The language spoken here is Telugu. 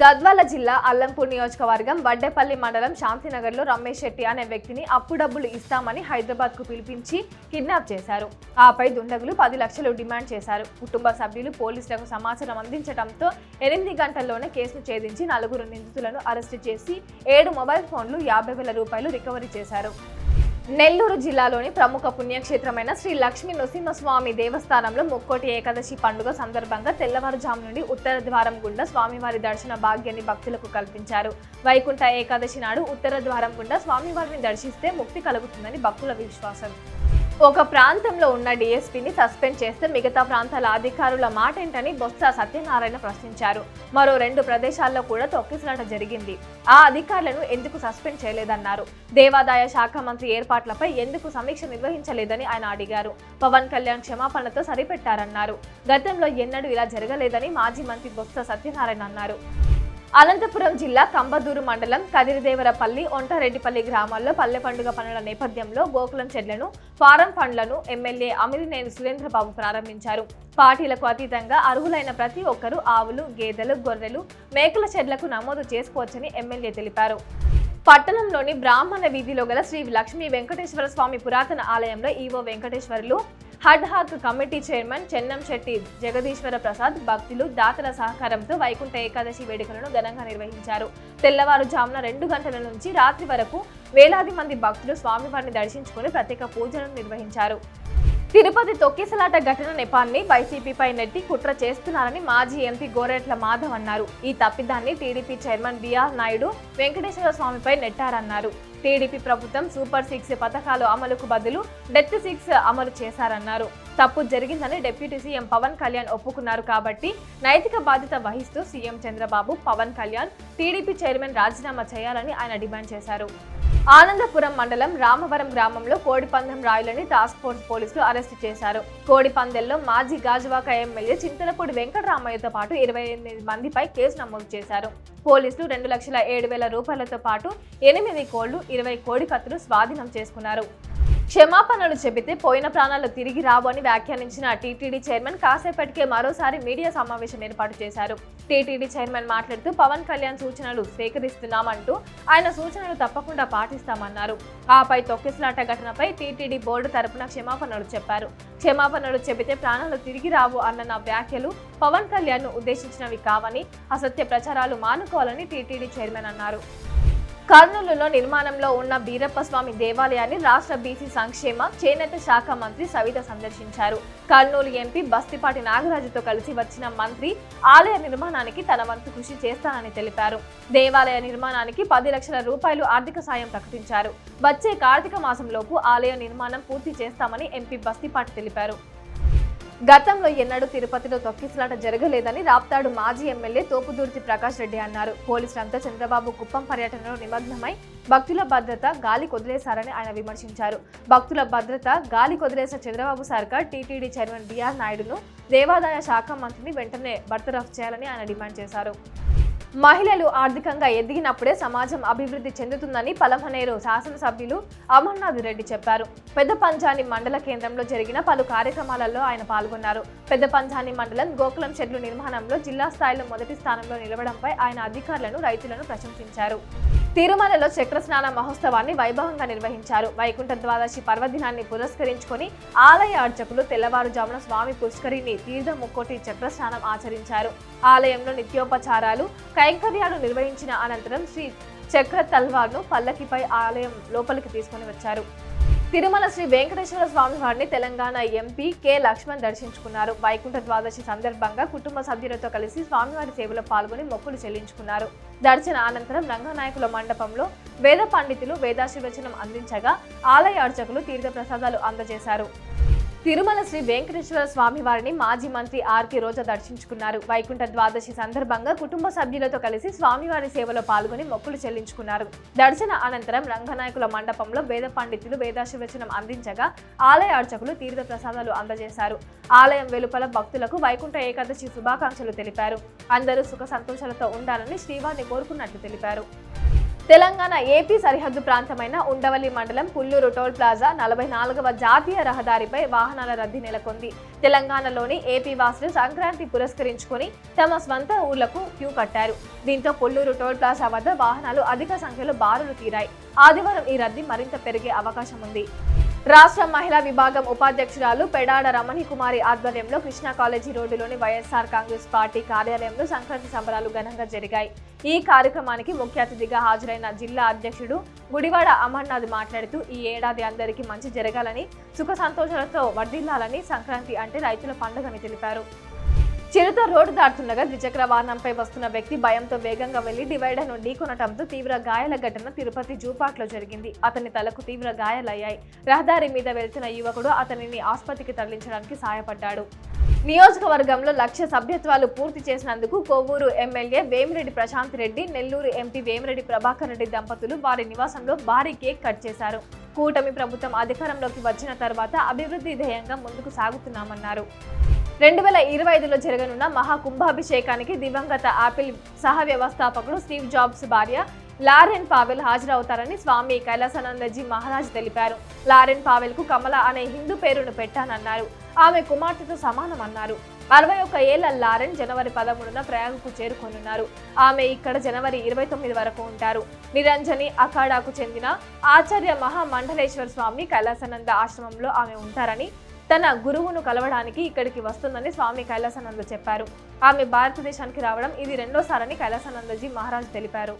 గద్వాల జిల్లా అల్లంపూర్ నియోజకవర్గం వడ్డేపల్లి మండలం శాంతినగర్లో రమేష్ శెట్టి అనే వ్యక్తిని అప్పు డబ్బులు ఇస్తామని హైదరాబాద్కు పిలిపించి కిడ్నాప్ చేశారు. ఆపై దుండగులు పది లక్షలు డిమాండ్ చేశారు. కుటుంబ సభ్యులు పోలీసులకు సమాచారం అందించడంతో ఎనిమిది గంటల్లోనే కేసును ఛేదించి నలుగురు నిందితులను అరెస్టు చేసి ఏడు మొబైల్ ఫోన్లు యాభై వేల రూపాయలు రికవరీ చేశారు. నెల్లూరు జిల్లాలోని ప్రముఖ పుణ్యక్షేత్రమైన శ్రీ లక్ష్మీ నృసింహస్వామి దేవస్థానంలో ముక్కోటి ఏకాదశి పండుగ సందర్భంగా తెల్లవారుజాము నుండి ఉత్తర ద్వారం గుండా స్వామివారి దర్శన భాగ్యాన్ని భక్తులకు కల్పించారు. వైకుంఠ ఏకాదశి నాడు ఉత్తర ద్వారం గుండా స్వామివారిని దర్శిస్తే ముక్తి కలుగుతుందని భక్తుల విశ్వాసం. ఒక ప్రాంతంలో ఉన్న డీఎస్పీని సస్పెండ్ చేస్తే మిగతా ప్రాంతాల అధికారుల మాట ఏంటని బొత్స సత్యనారాయణ ప్రశ్నించారు. మరో రెండు ప్రదేశాల్లో కూడా తొక్కిసలాట జరిగింది. ఆ అధికారులను ఎందుకు సస్పెండ్ చేయలేదన్నారు? దేవాదాయ శాఖ మంత్రి ఏర్పాట్లపై ఎందుకు సమీక్ష నిర్వహించలేదని ఆయన అడిగారు. పవన్ కళ్యాణ్ క్షమాపణతో సరిపెట్టారన్నారు. గతంలో ఎన్నడూ ఇలా జరగలేదని మాజీ మంత్రి బొత్స సత్యనారాయణ అన్నారు. అనంతపురం జిల్లా కంబదూరు మండలం కదిరిదేవరపల్లి ఒంటారెడ్డిపల్లి గ్రామాల్లో పల్లె పండుగ పనుల నేపథ్యంలో గోకులం చెట్లను ఫారం ఫండ్లను ఎమ్మెల్యే అమిరినేని సురేంద్రబాబు ప్రారంభించారు. పార్టీలకు అతీతంగా అర్హులైన ప్రతి ఒక్కరూ ఆవులు గేదెలు గొర్రెలు మేకల చెట్లకు నమోదు చేసుకోవచ్చని ఎమ్మెల్యే తెలిపారు. పట్టణంలోని బ్రాహ్మణ వీధిలో గల శ్రీ లక్ష్మీ వెంకటేశ్వర స్వామి పురాతన ఆలయంలో EO Venkateswarlu ad hoc committee chairman Chennam Shetty Jagadeeswara Prasad భక్తులు దాతల సహకారంతో వైకుంఠ ఏకాదశి వేడుకలను ఘనంగా నిర్వహించారు. తెల్లవారుజామున రెండు గంటల నుంచి రాత్రి వరకు వేలాది మంది భక్తులు స్వామివారిని దర్శించుకుని ప్రత్యేక పూజలను నిర్వహించారు. తిరుపతి తొక్కిసలాట ఘటన నెపాన్ని వైసీపీపై నెట్టి కుట్ర చేస్తున్నారని మాజీ ఎంపీ గోరెట్ల మాధవ్ అన్నారు. ఈ తప్పిదాన్ని TDP chairman BR Naidu Venkateswara స్వామిపై నెట్టారన్నారు. టీడీపీ ప్రభుత్వం సూపర్ సిక్స్ పథకాలు అమలుకు బదులు డెత్ సిక్స్ అమలు చేశారన్నారు. తప్పు జరిగిందని డిప్యూటీ సీఎం పవన్ కళ్యాణ్ ఒప్పుకున్నారు కాబట్టి నైతిక బాధ్యత వహిస్తూ CM Chandrababu Pavan Kalyan TDP chairman రాజీనామా చేయాలని ఆయన డిమాండ్ చేశారు. ఆనందపురం మండలం రామవరం గ్రామంలో కోడిపందెం రాయులని టాస్క్ ఫోర్స్ పోలీసులు అరెస్టు చేశారు. కోడిపందెల్లో మాజీ గాజువాక ఎమ్మెల్యే చింతలపూడి వెంకటరామయ్యతో పాటు ఇరవై ఎనిమిది మందిపై కేసు నమోదు చేశారు. పోలీసులు రెండు లక్షల ఏడు వేల రూపాయలతో పాటు ఎనిమిది కోళ్ళు ఇరవై కోడి కత్తులు స్వాధీనం చేసుకున్నారు. క్షమాపణలు చెబితే పోయిన ప్రాణాలు తిరిగి రావు అని వ్యాఖ్యానించిన టీటీడీ చైర్మన్ కాసేపటికే మరోసారి మీడియా సమావేశం ఏర్పాటు చేశారు. టీటీడీ చైర్మన్ మాట్లాడుతూ పవన్ కళ్యాణ్ సూచనలు స్వీకరిస్తున్నామంటూ ఆయన సూచనలు తప్పకుండా పాటిస్తామన్నారు. ఆపై తొక్కిసలాట ఘటనపై టీటీడీ బోర్డు తరపున క్షమాపణలు చెప్పారు. క్షమాపణలు చెబితే ప్రాణాలు తిరిగి రావు అన్న నా వ్యాఖ్యలు పవన్ కళ్యాణ్ను ఉద్దేశించినవి కావని అసత్య ప్రచారాలు మానుకోవాలని టీటీడీ చైర్మన్ అన్నారు. కర్నూలులో నిర్మాణంలో ఉన్న బీరప్ప స్వామి దేవాలయాన్ని రాష్ట్ర బీసీ సంక్షేమ చేనేత శాఖ మంత్రి సవిత సందర్శించారు. కర్నూలు ఎంపీ బస్తిపాటి నాగరాజుతో కలిసి వచ్చిన మంత్రి ఆలయ నిర్మాణానికి తన వంతు కృషి చేస్తానని తెలిపారు. దేవాలయ నిర్మాణానికి పది లక్షల రూపాయలు ఆర్థిక సాయం ప్రకటించారు. వచ్చే కార్తీక మాసంలోపు ఆలయ నిర్మాణం పూర్తి చేస్తామని ఎంపీ బస్తిపాటి తెలిపారు. గతంలో ఎన్నడూ తిరుపతిలో తొక్కిసలాట జరగలేదని రాప్తాడు మాజీ ఎమ్మెల్యే తోపుదుర్తి ప్రకాష్ రెడ్డి అన్నారు. పోలీసులంతా చంద్రబాబు కుప్పం పర్యటనలో నిమగ్నమై భక్తుల భద్రత గాలి కొదిలేశారని ఆయన విమర్శించారు. భక్తుల భద్రత గాలి కొదిలేసిన చంద్రబాబు సర్కార్ టీటీడీ చైర్మన్ బిఆర్ నాయుడును దేవాదాయ శాఖ మంత్రిని వెంటనే బర్తరఫ్ చేయాలని ఆయన డిమాండ్ చేశారు. మహిళలు ఆర్థికంగా ఎదిగినప్పుడే సమాజం అభివృద్ధి చెందుతుందని పలమనేరు శాసనసభ్యులు అమర్నాథ్ రెడ్డి చెప్పారు. పెద్ద పంచాని మండల కేంద్రంలో జరిగిన పలు కార్యక్రమాలలో ఆయన పాల్గొన్నారు. పెద్ద పంచాని మండలం గోకులం షెడ్లు నిర్మాణంలో జిల్లా స్థాయిలో మొదటి స్థానంలో నిలవడంపై ఆయన అధికారులను రైతులను ప్రశంసించారు. తిరుమలలో చక్రస్నాన మహోత్సవాన్ని వైభవంగా నిర్వహించారు. వైకుంఠ ద్వాదశి పర్వదినాన్ని పురస్కరించుకొని ఆలయ అర్చకులు తెల్లవారుజామున స్వామి పుష్కరిని తీర్థ ముక్కోటి చక్రస్నానం ఆచరించారు. ఆలయంలో నిత్యోపచారాలు కైంకర్యాలు నిర్వహించిన అనంతరం శ్రీ చక్ర తల్వార్ను పల్లకిపై ఆలయం లోపలికి తీసుకొని వచ్చారు. తిరుమల శ్రీ వెంకటేశ్వర స్వామి వారిని తెలంగాణ ఎంపీ కె లక్ష్మణ్ దర్శించుకున్నారు. వైకుంఠ ద్వాదశి సందర్భంగా కుటుంబ సభ్యులతో కలిసి స్వామివారి సేవలో పాల్గొని మొక్కులు చెల్లించుకున్నారు. దర్శన అనంతరం రంగనాయకుల మండపంలో వేద పండితులు వేదాశీర్వచనం అందించగా ఆలయ అర్చకులు తీర్థప్రసాదాలు అందజేశారు. తిరుమల శ్రీ వెంకటేశ్వర స్వామి వారిని మాజీ మంత్రి ఆర్కే రోజా దర్శించుకున్నారు. వైకుంఠ ద్వాదశి సందర్భంగా కుటుంబ సభ్యులతో కలిసి స్వామివారి సేవలో పాల్గొని మొక్కులు చెల్లించుకున్నారు. దర్శన అనంతరం రంగనాయకుల మండపంలో వేద పండితులు వేదాశీర్వచనం అందించగా ఆలయ అర్చకులు తీర్థ ప్రసాదాలు అందజేశారు. ఆలయం వెలుపల భక్తులకు వైకుంఠ ఏకాదశి శుభాకాంక్షలు తెలిపారు. అందరూ సుఖ సంతోషాలతో ఉండాలని శ్రీవారిని కోరుకున్నట్లు తెలిపారు. తెలంగాణ ఏపీ సరిహద్దు ప్రాంతమైన ఉండవల్లి మండలం పుల్లూరు టోల్ ప్లాజా నలభై నాలుగవ జాతీయ రహదారిపై వాహనాల రద్దీ నెలకొంది. తెలంగాణలోని ఏపీ వాసులు సంక్రాంతి పురస్కరించుకొని తమ స్వంత ఊర్లకు క్యూ కట్టారు. దీంతో పుల్లూరు టోల్ ప్లాజా వద్ద వాహనాలు అధిక సంఖ్యలో బారులు తీరాయి. ఆదివారం ఈ రద్దీ మరింత పెరిగే అవకాశం ఉంది. రాష్ట్ర మహిళా విభాగం ఉపాధ్యక్షురాలు పెడాడ రమణి కుమారి ఆధ్వర్యంలో కృష్ణా కాలేజీ రోడ్డులోని వైఎస్ఆర్ కాంగ్రెస్ పార్టీ కార్యాలయంలో సంక్రాంతి సంబరాలు ఘనంగా జరిగాయి. ఈ కార్యక్రమానికి ముఖ్య అతిథిగా హాజరైన జిల్లా అధ్యక్షుడు గుడివాడ అమర్నాథ్ మాట్లాడుతూ ఈ ఏడాది అందరికీ మంచి జరగాలని సుఖ సంతోషాలతో వర్ధిల్లాలని సంక్రాంతి అంటే రైతుల పండుగని తెలిపారు. చిరుత రోడ్డు దాటుతుండగా ద్విచక్ర వాహనంపై వస్తున్న వ్యక్తి భయంతో వేగంగా వెళ్ళి డివైడర్ను ఢీకొనటంతో తీవ్ర గాయాల ఘటన తిరుపతి జూపాట్లో జరిగింది. అతని తలకు తీవ్ర గాయాలయ్యాయి. రహదారి మీద వెళ్తున్న యువకుడు అతనిని ఆసుపత్రికి తరలించడానికి సాయపడ్డాడు నియోజకవర్గంలో లక్ష్య సభ్యత్వాలు పూర్తి చేసినందుకు కొవ్వూరు ఎమ్మెల్యే వేమిరెడ్డి ప్రశాంత్ రెడ్డి నెల్లూరు ఎంపీ వేమిరెడ్డి ప్రభాకర్ రెడ్డి దంపతులు వారి నివాసంలో భారీ కేక్ కట్ చేశారు. కూటమి ప్రభుత్వం అధికారంలోకి వచ్చిన తర్వాత అభివృద్ధి ధ్యేయంగా ముందుకు సాగుతున్నామన్నారు. రెండు వేల ఇరవై ఐదులో జరగనున్న మహా కుంభాభిషేకానికి దివంగత ఆపిల్ సహ వ్యవస్థాపకుడు స్టీవ్ జాబ్స్ భార్య లారెన్ పావెల్ హాజరవుతారని స్వామి కైలాసానందజీ మహారాజ్ తెలిపారు. లారెన్ పావెల్కు కమల అనే హిందూ పేరును పెట్టానన్నారు. ఆమె కుమార్తెతో సమానమన్నారు. అరవై ఒక్క ఏళ్ళ లారెన్ జనవరి పదమూడున ప్రయాగకు చేరుకోనున్నారు. ఆమె ఇక్కడ జనవరి ఇరవై తొమ్మిది వరకు ఉంటారు. నిరంజని అఖాడాకు చెందిన ఆచార్య మహామండలేశ్వర స్వామి కైలాసానంద ఆశ్రమంలో ఆమె ఉంటారని తన గురువును కలవడానికి ఇక్కడికి వస్తుందని స్వామి కైలాసానంద చెప్పారు. ఆమె భారతదేశానికి రావడం ఇది రెండోసారని కైలాసానందజీ మహారాజ్ తెలిపారు.